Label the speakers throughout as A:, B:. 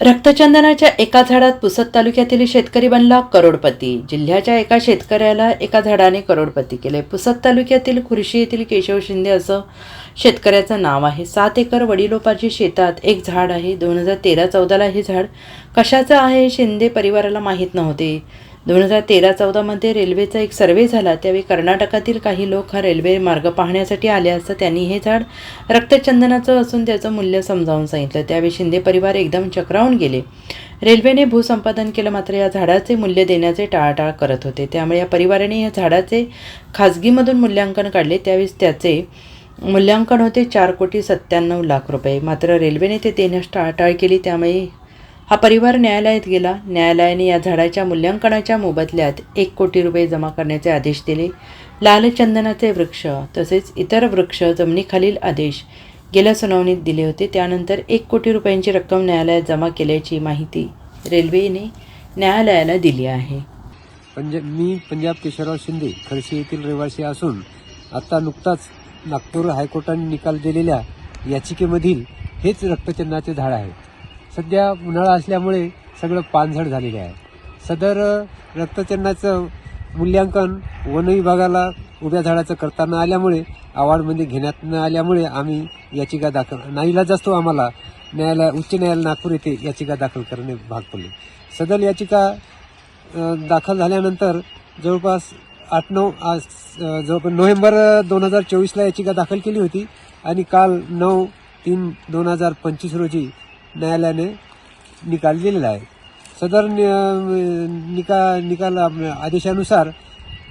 A: रक्तचंदनाच्या एका झाडात पुसद तालुक्यातील शेतकरी बनला करोडपती. जिल्ह्याच्या एका शेतकऱ्याला एका झाडाने करोडपती केले. पुसद तालुक्यातील खुर्शी येथील केशव शिंदे असं शेतकऱ्याचं नाव आहे. सात एकर वडिलोपाची शेतात एक झाड आहे. दोन हजार तेरा चौदाला हे झाड कशाचं आहे शिंदे परिवाराला माहीत नव्हते. दोन हजार तेरा चौदामध्ये रेल्वेचा एक सर्वे झाला. त्यावेळी कर्नाटकातील काही लोक हा रेल्वे मार्ग पाहण्यासाठी आले असता त्यांनी हे झाड रक्तचंदनाचं असून त्याचं मूल्य समजावून सांगितलं. त्यावेळी शिंदे परिवार एकदम चक्रावून गेले. रेल्वेने भूसंपादन केलं मात्र या झाडाचे मूल्य देण्याचे टाळाटाळ करत होते. त्यामुळे या परिवाराने या झाडाचे खाजगीमधून मूल्यांकन काढले. त्यावेळेस त्याचे मूल्यांकन होते चार कोटी सत्त्याण्णव लाख रुपये. मात्र रेल्वेने ते देण्यास टाळाटाळ केली. त्यामुळे हा परिवार न्यायालयात गेला. न्यायालयाने या झाडाच्या मूल्यांकनाच्या मोबदल्यात एक कोटी रुपये जमा करण्याचे आदेश दिले. लालचंदनाचे वृक्ष तसेच इतर वृक्ष जमिनीखालील आदेश गेल्या सुनावणीत दिले होते. त्यानंतर एक कोटी रुपयांची रक्कम न्यायालयात जमा केल्याची माहिती रेल्वेने न्यायालयाला दिली आहे.
B: पंजाब मी पंजाब केशवराव शिंदे खडशी येथील रहिवासी असून आता नुकताच नागपूर हायकोर्टाने निकाल दिलेल्या याचिकेमधील हेच रक्तचंदनाचे झाड आहे. सध्या उन्हाळा असल्यामुळे सगळं पानझड झालेले आहे. सदर रक्तचंदनाचं मूल्यांकन वन विभागाला उभ्या झाडाचं करताना आल्यामुळे अवॉर्डमध्ये म्हणजे घेण्यात न आल्यामुळे आम्ही याचिका दाखल नाईलाज असतो आम्हाला. न्यायालय उच्च न्यायालय नागपूर येथे याचिका दाखल करणे भाग पडले. सदर याचिका दाखल झाल्यानंतर जवळपास आठ नऊ आज जवळपास नोव्हेंबर दोन हजार चोवीसला याचिका दाखल केली होती आणि काल नऊ तीन दोन हजार पंचवीस रोजी न्यायालयाने निकाल दिलेला आहे. सदर निका निकाल आदेशानुसार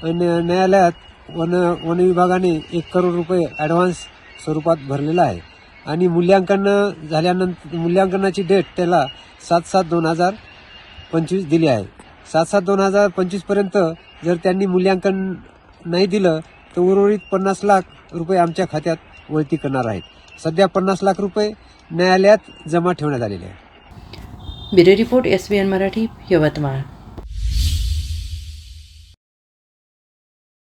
B: न्यायालयात वन वन विभागाने एक करोड रुपये ॲडव्हान्स स्वरूपात भरलेला आहे. आणि मूल्यांकन झाल्यानंतर मूल्यांकनाची डेट त्याला सात सात दोन हजार पंचवीस दिली आहे. सात सात दोन हजार पंचवीसपर्यंत जर त्यांनी मूल्यांकन नाही दिलं तर उर्वरित पन्नास लाख रुपये आमच्या खात्यात वळती करणार आहेत. सध्या पन्नास लाख रुपये न्यायालयात जमा ठेवण्यात आलेले आहे
A: bureau report S B N Marathi Yavatmal.